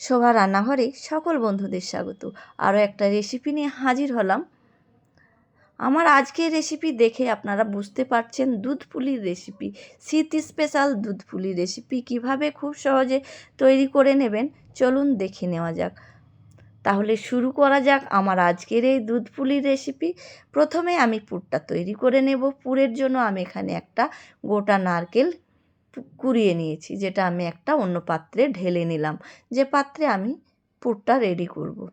শোভা রান্নাঘরে সকল বন্ধুদের স্বাগত। আরও একটা রেসিপি নিয়ে হাজির হলাম। আমার আজকের রেসিপি দেখে আপনারা বুঝতে পারছেন দুধ পুলির রেসিপি শীত স্পেশাল দুধ পুলি রেসিপি কীভাবে খুব সহজে তৈরি করে নেবেন, চলুন দেখে নেওয়া যাক। তাহলে শুরু করা যাক আমার আজকের এই দুধ পুলির রেসিপি প্রথমে আমি পুরটা তৈরি করে নেব। পুরের জন্য আমি এখানে একটা গোটা নারকেল কুড়িয়ে নিয়েছি, যেটা আমি একটা অন্য পাত্রে ঢেলে নিলাম। যে পাত্রে আমি পুরটা রেডি করব।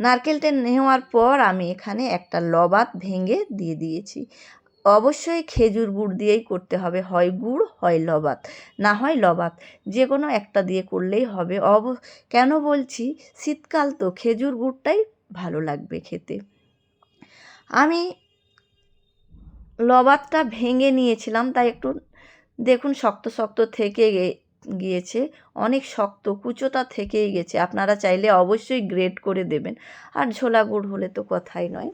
নারকেলটা নেওয়ার পর আমি এখানে একটা লবাত ভেঙে দিয়ে দিয়েছি। অবশ্যই খেজুর গুড় দিয়েই করতে হবে, হয় গুড়, হয় লবাত। না হয় লবাত যে কোনো একটা দিয়ে করলেই হবে। অব, কেন বলছি? শীতকাল তো খেজুর গুড়টাই ভালো লাগবে খেতে। আমি লবাতটা ভেঙে নিয়েছিলাম, তাই একটু দেখুন শক্ত শক্ত থেকে গিয়েছে। অনেক শক্ত কুচোটা থেকেই গেছে। আপনারা চাইলে অবশ্যই গ্রেড করে দেবেন। আর ঝোলা গুড় হলে তো কথাই নয়।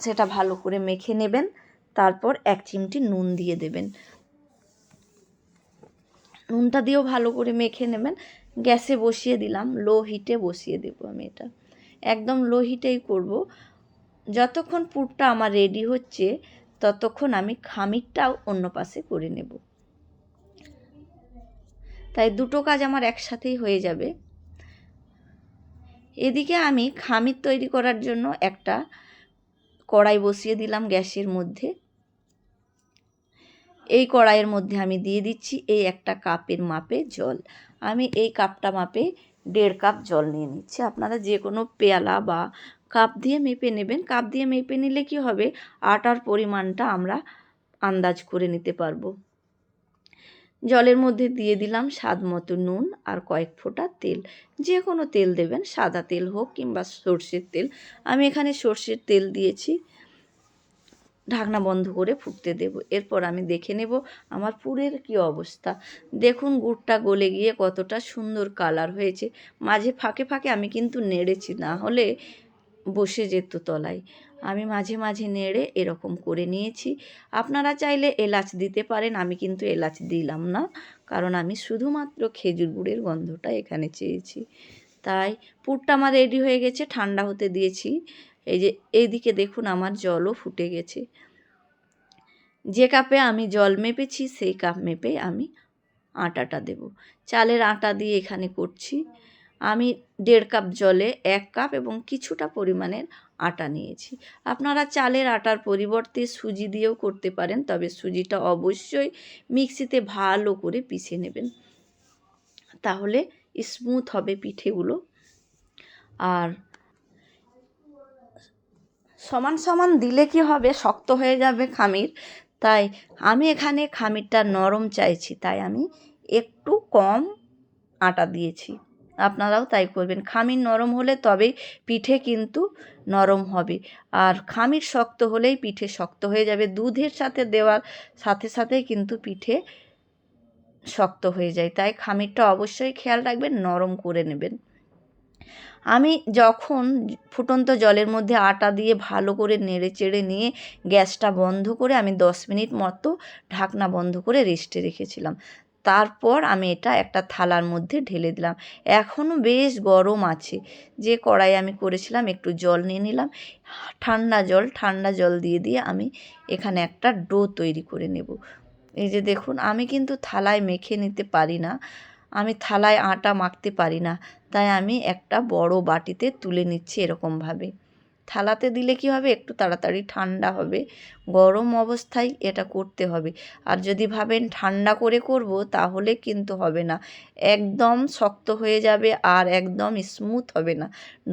সেটা ভালো করে মেখে নেবেন। তারপর এক চিমটি নুন দিয়ে দেবেন। নুনটা দিয়েও ভালো করে মেখে নেবেন। গ্যাসে বসিয়ে দিলাম। লো হিটে বসিয়ে দেবো আমি এটা। একদম লো হিটেই করব। যতক্ষণ পুরটা আমার রেডি হচ্ছে ততক্ষণ আমি খামিরটাও অন্য পাশে করে নেব। তাই দুটো কাজ আমার একসাথেই হয়ে যাবে। এদিকে আমি খামির তৈরি করার জন্য একটা কড়াই বসিয়ে দিলাম গ্যাসের মধ্যে। এই কড়াইয়ের মধ্যে আমি দিয়ে দিচ্ছি এই একটা কাপের মাপে জল। আমি এই কাপটা মাপে দেড় কাপ জল নিয়ে নিচ্ছি। আপনারা যে কোনো পেয়ালা বা কাপ দিয়ে মেপে নেবেন। কাপ দিয়ে মেপে নিলে কি হবে? আটার পরিমাণটা আমরা আন্দাজ করে নিতে পারব। জলের মধ্যে দিয়ে দিলাম স্বাদ মতো নুন আর কয়েক ফোঁটা তেল। যে কোনো তেল দেবেন, সাদা তেল হোক কিংবা সর্ষের তেল। আমি এখানে সর্ষের তেল দিয়েছি। ঢাকনা বন্ধ করে ফুটতে দেব। এরপর আমি দেখে নেব আমার পুরের কি অবস্থা। দেখুন গুড়টা গলে গিয়ে কতটা সুন্দর কালার হয়েছে। মাঝে ফাঁকে ফাঁকে আমি কিন্তু নেড়েছি। না হলে বসে যেত তলায়। আমি মাঝে মাঝে নেড়ে এরকম করে নিয়েছি। আপনারা চাইলে এলাচ দিতে পারেন, আমি কিন্তু এলাচ দিলাম না, কারণ আমি শুধুমাত্র খেজুর গুড়ের গন্ধটা এখানে চেয়েছি। তাই পুরটা আমার রেডি হয়ে গেছে, ঠান্ডা হতে দিয়েছি। এই যে, এইদিকে দেখুন আমার জলও ফুটে গেছে। যে কাপে আমি জল মেপেছি, সেই কাপ মেপে আমি আটাটা দেব। চালের আটা দিয়ে এখানে করছি। আমি দেড় কাপ জলে এক কাপ এবং কিছুটা পরিমাণের আটা নিয়েছি। আপনারা চালের আটার পরিবর্তে সুজি দিয়েও করতে পারেন, তবে সুজিটা অবশ্যই মিক্সিতে ভালো করে পিষে নেবেন। তাহলে স্মুথ হবে পিঠেগুলো। আর সমান সমান দিলে কি হবে? শক্ত হয়ে যাবে খামির। তাই আমি এখানে খামিরটা নরম চাইছি, তাই আমি একটু কম আটা দিয়েছি। আপনারাও তাই করবেন। খামির নরম হলে তবেই পিঠে কিন্তু নরম হবে। আর খামির শক্ত হলেই পিঠে শক্ত হয়ে যাবে। দুধের সাথে দেওয়ার সাথে সাথে কিন্তু পিঠে শক্ত হয়ে যায়। তাই খামিরটা অবশ্যই খেয়াল রাখবেন, নরম করে নেবেন। আমি যখন ফুটন্ত জলের মধ্যে আটা দিয়ে ভালো করে নেড়ে চেড়ে নিয়ে গ্যাসটা বন্ধ করে আমি দশ মিনিট মতো ঢাকনা বন্ধ করে রেস্টে রেখেছিলাম। তারপর আমি এটা একটা থালার মধ্যে ঢেলে দিলাম। এখনও বেশ গরম আছে। যে কড়াই আমি করেছিলাম একটু জল নিয়ে নিলাম। ঠান্ডা জল ঠান্ডা জল দিয়ে দিয়ে আমি এখানে একটা ডো তৈরি করে নেব। এই যে দেখুন, আমি কিন্তু থালায় মেখে নিতে পারি না। আমি থালায় আটা মাখতে পারি না। তাই আমি একটা বড় বাটিতে তুলে নিচ্ছি এরকমভাবে। থালাতে দিলে কি হবে? একটু তাড়াতাড়ি ঠান্ডা হবে। গরম অবস্থায় এটা করতে হবে। আর যদি ভাবেন ঠান্ডা করে করব, তাহলে কিন্তু হবে না। একদম শক্ত হয়ে যাবে আর একদম স্মুথ হবে না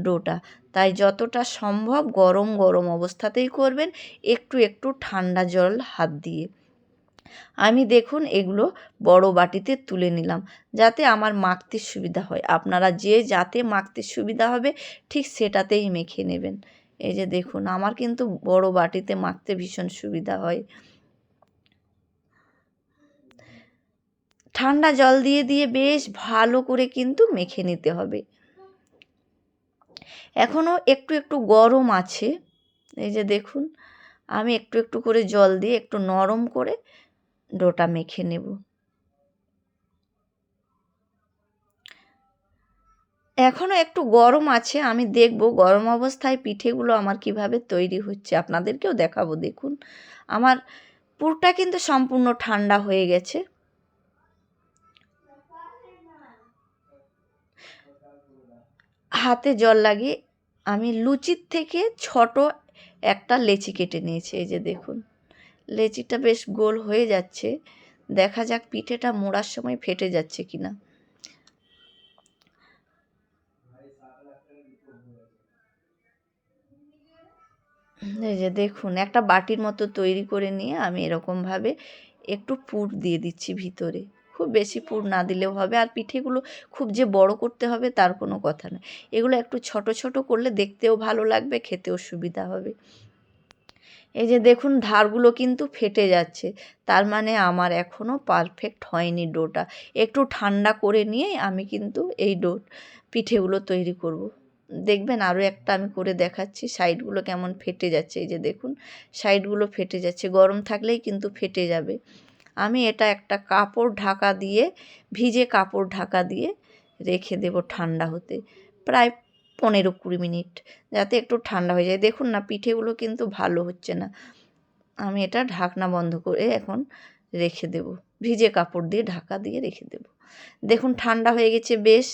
ডোটা। তাই যতটা সম্ভব গরম গরম অবস্থাতেই করবেন। একটু একটু ঠান্ডা জল হাত দিয়ে। আমি দেখুন এগুলো বড় বাটিতে তুলে নিলাম যাতে আমার মাখতে সুবিধা হয়। আপনারা যে যাতে মাখতে সুবিধা হবে, ঠিক সেটাতেই মেখে নেবেন। এই যে দেখুন, আমার কিন্তু বড় বাটিতে মাখতে ভীষণ সুবিধা হয়। ঠান্ডা জল দিয়ে দিয়ে বেশ ভালো করে কিন্তু মেখে নিতে হবে। এখনও একটু একটু গরম আছে। এই যে দেখুন, আমি একটু একটু করে জল দিয়ে একটু নরম করে ডোটা মেখে নেব। এখনও একটু গরম আছে, আমি দেখব গরম অবস্থায় পিঠেগুলো আমার কীভাবে তৈরি হচ্ছে, আপনাদেরকেও দেখাবো, দেখুন। আমার পুরটা কিন্তু সম্পূর্ণ ঠান্ডা হয়ে গেছে। হাতে জল লাগিয়ে আমি লুচির থেকে ছোট একটা লেচি কেটে নিয়েছি, এই যে দেখুন। লেচিটা বেশ গোল হয়ে যাচ্ছে, দেখা যাক পিঠেটা মোড়ার সময় ফেটে যাচ্ছে কিনা। এই যে দেখুন, একটা বাটির মতো তৈরি করে নিয়ে আমি এরকমভাবে একটু পুর দিয়ে দিচ্ছি ভিতরে। খুব বেশি পুর না দিলেও হবে। আর পিঠেগুলো খুব যে বড় করতে হবে তার কোনো কথা নয়। এগুলো একটু ছোট ছোট করলে দেখতেও ভালো লাগবে, খেতেও সুবিধা হবে। এই যে দেখুন, ধারগুলো কিন্তু ফেটে যাচ্ছে। তার মানে আমার এখনও পারফেক্ট হয়নি ডোটা। একটু ঠান্ডা করে নিয়েই আমি কিন্তু এই ডো, পিঠেগুলো তৈরি করব। দেখবেন আরও একটা আমি করে দেখাচ্ছি সাইডগুলো কেমন ফেটে যাচ্ছে, এই যে দেখুন সাইডগুলো ফেটে যাচ্ছে, গরম থাকলেই কিন্তু ফেটে যাবে। আমি এটা একটা কাপড় ঢাকা দিয়ে, ভিজে কাপড় ঢাকা দিয়ে রেখে দেব ঠান্ডা হতে, প্রায় পনেরো কুড়ি মিনিট, যাতে একটু ঠান্ডা হয়ে যায়। দেখুন না, পিঠেগুলো কিন্তু ভালো হচ্ছে না। আমি এটা ঢাকনা বন্ধ করে এখন রেখে দেব, ভিজে কাপড় দিয়ে ঢাকা দিয়ে রেখে দেব। দেখুন, ঠান্ডা হয়ে গেছে, বেশ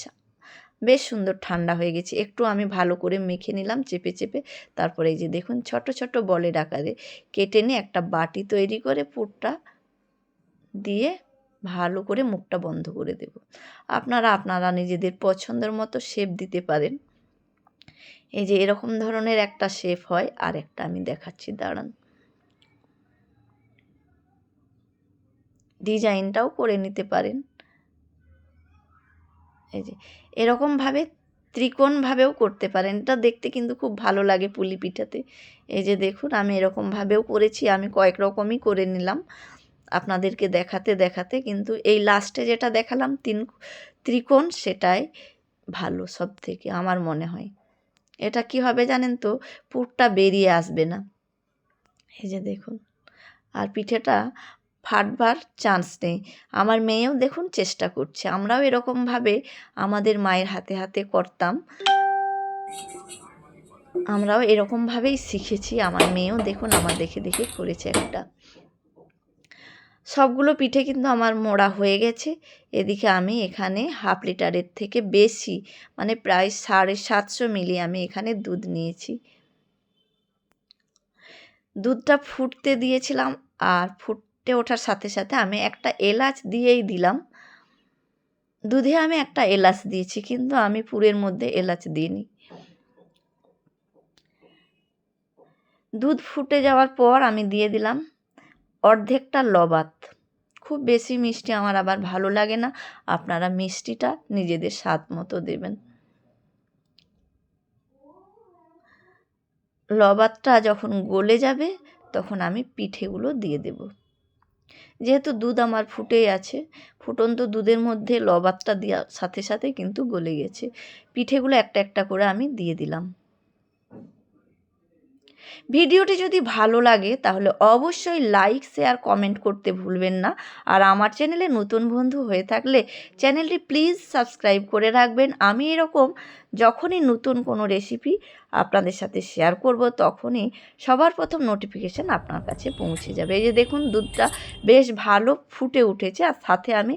বেশ সুন্দর ঠান্ডা হয়ে গেছে। একটু আমি ভালো করে মেখে নিলাম চেপে চেপে। তারপরে এই যে দেখুন, ছোট ছোট বলের আকারে কেটে নিয়ে একটা বাটি তৈরি করে পুরটা দিয়ে ভালো করে মুখটা বন্ধ করে দেব। আপনারা আপনারা নিজেদের পছন্দের মতো শেপ দিতে পারেন। এই যে এরকম ধরনের একটা শেপ হয়। আর একটা আমি দেখাচ্ছি, দাঁড়ান। ডিজাইনটাও করে নিতে পারেন। এই যে, এরকমভাবে ত্রিকোণভাবেও করতে পারেন। এটা দেখতে কিন্তু খুব ভালো লাগে পুলি পিঠাতে। এই যে দেখুন, আমি এরকমভাবেও করেছি, আমি কয়েক রকমই করে নিলাম আপনাদেরকে দেখাতে দেখাতে। কিন্তু এই লাস্টে যেটা দেখালাম, তিন ত্রিকোণ, সেটাই ভালো সব থেকে আমার মনে হয়। এটা কি হবে জানেন তো? পুরটা বেরিয়ে আসবে না। এই যে দেখুন, আর পিঠেটা ফাটবার চান্স নেই। আমার মেয়েও দেখুন চেষ্টা করছে। আমরাও এরকমভাবে আমাদের মায়ের হাতে হাতে করতাম। আমরাও এরকমভাবেই শিখেছি। আমার মেয়েও দেখুন আমার দেখে দেখে করেছে একটা। সবগুলো পিঠে কিন্তু আমার মোড়া হয়ে গেছে। এদিকে আমি এখানে হাফ লিটারের থেকে বেশি মানে প্রায় সাড়ে সাতশো মিলি আমি এখানে দুধ নিয়েছি। দুধটা ফুটতে দিয়েছিলাম আর ফুটতে ওঠার সাথে সাথে আমি একটা এলাচ দিয়েই দিলাম। দুধে আমি একটা এলাচ দিয়েছি, কিন্তু আমি পুরের মধ্যে এলাচ দিইনি। দুধ ফুটে যাওয়ার পর আমি দিয়ে দিলাম অর্ধেকটা লবাত। খুব বেশি মিষ্টি আমার আবার ভালো লাগে না, আপনারা মিষ্টিটা নিজেদের স্বাদ মতো দেবেন। লবাতটা যখন গলে যাবে, তখন আমি পিঠেগুলো দিয়ে দেব। যেহেতু দুধ আমার ফুটেই আছে, ফুটন্ত দুধের মধ্যে লবাতটা দেওয়ার সাথে সাথে কিন্তু গলে গেছে। পিঠেগুলো একটা একটা করে আমি দিয়ে দিলাম। ভিডিওটি যদি ভালো লাগে, তাহলে অবশ্যই লাইক শেয়ার কমেন্ট করতে ভুলবেন না। আর আমার চ্যানেলে নতুন বন্ধু হয়ে থাকলে চ্যানেলটি প্লিজ সাবস্ক্রাইব করে রাখবেন। আমি এরকম যখনই নতুন কোনো রেসিপি আপনাদের সাথে শেয়ার করব, তখনই সবার প্রথম নোটিফিকেশান আপনার কাছে পৌঁছে যাবে। এই যে দেখুন, দুধটা বেশ ভালো ফুটে উঠেছে। আর সাথে আমি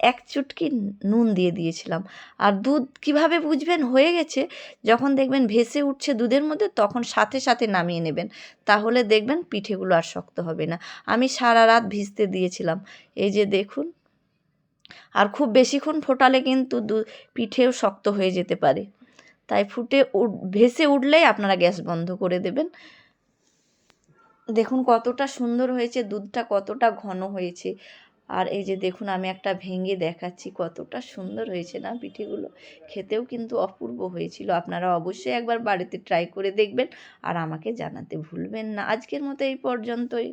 এক চুটকি নুন দিয়ে দিয়েছিলাম। আর দুধ কীভাবে বুঝবেন? হয়ে গেছে। যখন দেখবেন ভেসে উঠছে দুধের মধ্যে, তখন সাথে সাথে নামিয়ে নেবেন। তাহলে দেখবেন পিঠেগুলো আর শক্ত হবে না। আমি সারা রাত ভিজতে দিয়েছিলাম। এই যে দেখুন। আর খুব বেশিক্ষণ ফোটালে কিন্তু দু, পিঠেও শক্ত হয়ে যেতে পারে। তাই ফুটে ভেসে উঠলেই আপনারা গ্যাস বন্ধ করে দেবেন। দেখুন কতটা সুন্দর হয়েছে, দুধটা কতটা ঘন হয়েছে। আর এই যে দেখুন, আমি একটা ভেঙে দেখাচ্ছি কতটা সুন্দর হয়েছে না পিঠেগুলো। খেতেও কিন্তু অপূর্ব হয়েছিল। আপনারা অবশ্যই একবার বাড়িতে ট্রাই করে দেখবেন আর আমাকে জানাতে ভুলবেন না। আজকের মতো এই পর্যন্তই।